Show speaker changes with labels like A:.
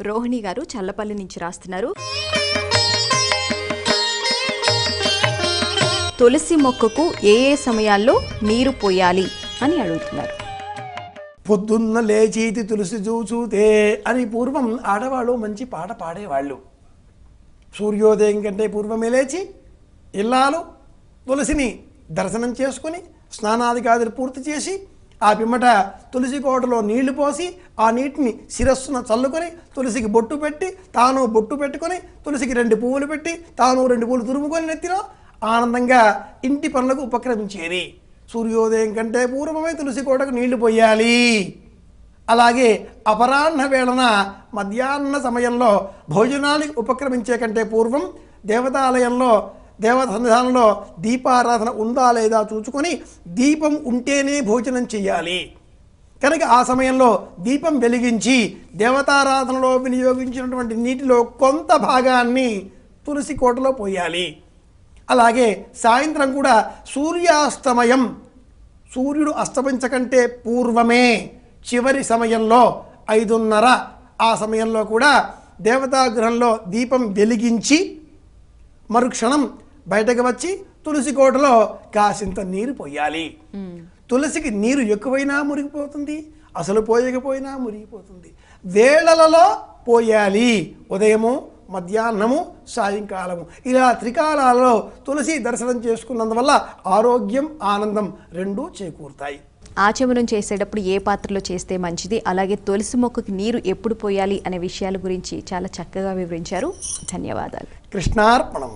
A: రోహిణి గారు చల్లపల్లి నుంచి రాస్తున్నారు. తులసి మొక్కకు ఏ ఏ సమయాల్లో నీరు పోయాలి అని అడుగుతున్నారు.
B: పొద్దున్న లేచేది తులసి చూచూతే అని పూర్వం ఆడవాళ్ళు మంచి పాట పాడేవాళ్ళు. సూర్యోదయం కంటే పూర్వమే లేచి ఇల్లాలు తులసిని దర్శనం చేసుకుని స్నానాదికాదులు పూర్తి చేసి ఆ పిమ్మట తులసి కోటలో నీళ్ళు పోసి ఆ నీటిని శిరస్సున చల్లుకొని తులసికి బొట్టు పెట్టి తాను బొట్టు పెట్టుకొని తులసికి రెండు పువ్వులు పెట్టి తాను రెండు పువ్వులు తురుముకొని నెత్తిలో ఆనందంగా ఇంటి పనులకు ఉపక్రమించేది. సూర్యోదయం కంటే పూర్వమే తులసి కోటకు నీళ్ళు పోయాలి. అలాగే అపరాహ్న వేళన మధ్యాహ్న సమయంలో భోజనానికి ఉపక్రమించే కంటే పూర్వం దేవతాలయంలో దేవత సన్నిధానంలో దీపారాధన ఉందా లేదా చూసుకొని దీపం ఉంటేనే భోజనం చేయాలి కనుక ఆ సమయంలో దీపం వెలిగించి దేవతారాధనలో వినియోగించినటువంటి నీటిలో కొంత భాగాన్ని తులసి కోటలో పోయాలి. అలాగే సాయంత్రం కూడా సూర్యాస్తమయం సూర్యుడు అస్తమించకంటే పూర్వమే చివరి సమయంలో ఐదున్నర ఆ సమయంలో కూడా దేవతాగృహంలో దీపం వెలిగించి మరుక్షణం బయటకు వచ్చి తులసి కోటలో కాసింత నీరు పోయాలి. తులసికి నీరు ఎక్కువైనా మురిగిపోతుంది అసలు పోయకపోయినా మురిగిపోతుంది. వేళలలో పోయాలి. ఉదయము మధ్యాహ్నము సాయంకాలము. ఇలా త్రికాలాలలో తులసి దర్శనం చేసుకున్నందువల్ల ఆరోగ్యం ఆనందం రెండూ చేకూరుతాయి.
A: ఆచమనం చేసేటప్పుడు ఏ పాత్రలో చేస్తే మంచిది? అలాగే తులసి మొక్కకి నీరు ఎప్పుడు పోయాలి అనే విషయాల గురించి చాలా చక్కగా వివరించారు. ధన్యవాదాలు.
B: కృష్ణార్పణం